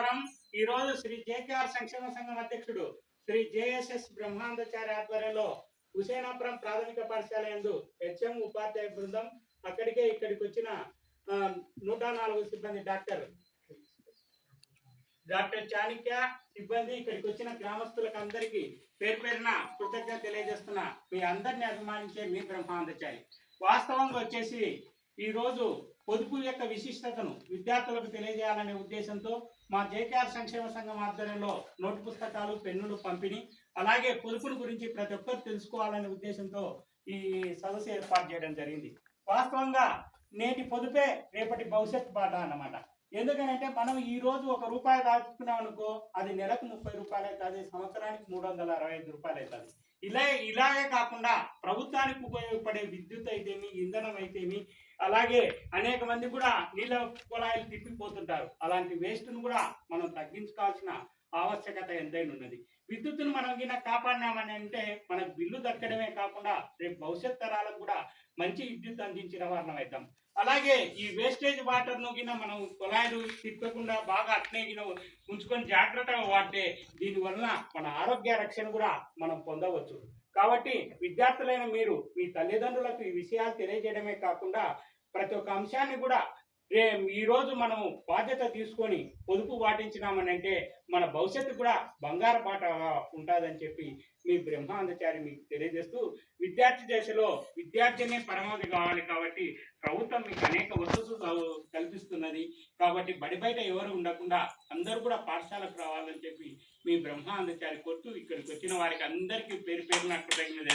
నమస్కారం. ఈ రోజు శ్రీ జేకేఆర్ సంక్షేమ సంఘం అధ్యక్షుడు శ్రీ జేఎస్ఎస్ బ్రహ్మాందచారి ఆధ్వర్యంలో హుసేనాపురం ప్రాథమిక పాఠశాల యందు హెచ్ఎం ఉపాధ్యాయ బృందం అక్కడికే ఇక్కడికి వచ్చిన నూట నాలుగు సిబ్బంది డాక్టర్ డాక్టర్ చాణిక్య సిబ్బంది ఇక్కడికి వచ్చిన గ్రామస్తులకు అందరికీ పేరు పేరున కృతజ్ఞత తెలియజేస్తున్న. మీ అందరిని అభిమానించే మీ బ్రహ్మాందచారి వాస్తవంగా వచ్చేసి ఈ రోజు పొదుపు యొక్క విశిష్టతను విద్యార్థులకు తెలియజేయాలనే ఉద్దేశంతో మా జేకేఆర్ సంక్షేమ సంఘం ఆధ్వర్యంలో నోటు పుస్తకాలు పెన్నులు పంపిణీ అలాగే పొదుపుల గురించి ప్రతి ఒక్కరు తెలుసుకోవాలనే ఉద్దేశంతో ఈ సదస్సు ఏర్పాటు చేయడం జరిగింది. వాస్తవంగా నేటి పొదుపే రేపటి భవిష్యత్ బాట అన్నమాట. ఎందుకనంటే మనం ఈ రోజు ఒక రూపాయి దాచుకున్నాం అనుకో అది నెలకు ముప్పై రూపాయలు అవుతుంది సంవత్సరానికి మూడు వందల అరవై ఐదు రూపాయలు అవుతుంది ఇలా ఇలాగే కాకుండా ప్రభుత్వానికి ఉపయోగపడే విద్యుత్ అయితేమి ఇంధనం అయితేమి అలాగే అనేక మంది కూడా నీళ్ళ కుళాయిలు తిప్పిపోతుంటారు అలాంటి వేస్ట్ను కూడా మనం తగ్గించుకోవాల్సిన ఆవశ్యకత ఎంతైనా ఉన్నది. విద్యుత్తును మనం గిన కాపాడినామని అంటే మనకు బిల్లు దక్కడమే కాకుండా రేపు భవిష్యత్ తరాలకు కూడా మంచి విద్యుత్ అందించిన వారణం అవుతాం అలాగే ఈ వేస్టేజ్ వాటర్ను గిన మనం కుళాయిలు తిప్పకుండా బాగా అట్నే గిన ఉంచుకొని జాగ్రత్తగా వాడితే దీనివల్ల మన ఆరోగ్య రక్షణ కూడా మనం పొందవచ్చు. కాబట్టి విద్యార్థులైన మీరు మీ తల్లిదండ్రులకు ఈ విషయాలు తెలియజేయడమే కాకుండా ప్రతి ఒక్క అంశాన్ని కూడా రే ఈరోజు మనము బాధ్యత తీసుకొని పొదుపు పాటించినామని అంటే మన భవిష్యత్తు కూడా బంగారు పాట ఉంటుందని చెప్పి మీ బ్రహ్మాందచారి మీకు తెలియజేస్తూ విద్యార్థి దశలో విద్యార్థినే పరమావధి కావాలి కాబట్టి ప్రభుత్వం మీకు అనేక వసతులు కల్పిస్తున్నది. కాబట్టి బడి బయట ఎవరు ఉండకుండా అందరూ కూడా పాఠశాలకు రావాలని చెప్పి మీ బ్రహ్మాందచారి కొట్టు ఇక్కడికి వచ్చిన వారికి అందరికీ పేరు పేరున కృతజ్ఞత